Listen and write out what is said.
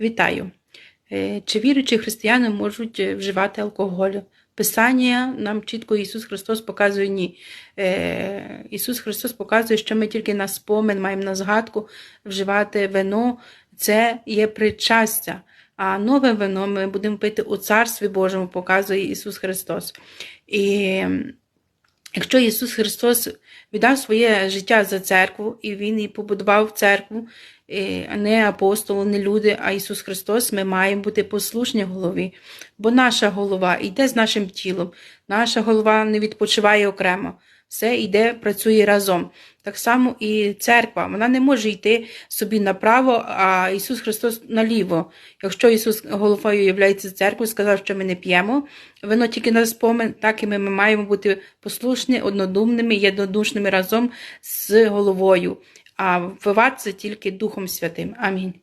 Вітаю! Е, Чи віруючі християни можуть е, вживати алкоголь? Писання нам чітко Ісус Христос показує ні. Е, Ісус Христос показує, що ми тільки на спомин маємо на згадку вживати вино. Це є причастя. А нове вино ми будемо пити у Царстві Божому, показує Ісус Христос. І Якщо Ісус Христос віддав своє життя за церкву, і Він і побудував церкву, е, не апостоли, не люди, а Ісус Христос, ми маємо бути послушні голові. Бо наша голова йде з нашим тілом, наша голова не відпочиває окремо. Все йде, працює разом. Так само і церква. Вона не може йти собі направо, а Ісус Христос наліво. Якщо Ісус головою є церквою, сказав, що ми не п'ємо, вино тільки на спомин, так і ми, ми маємо бути послушні, однодумними, єднодушними разом з головою. А вбивати тільки Духом Святим. Амінь.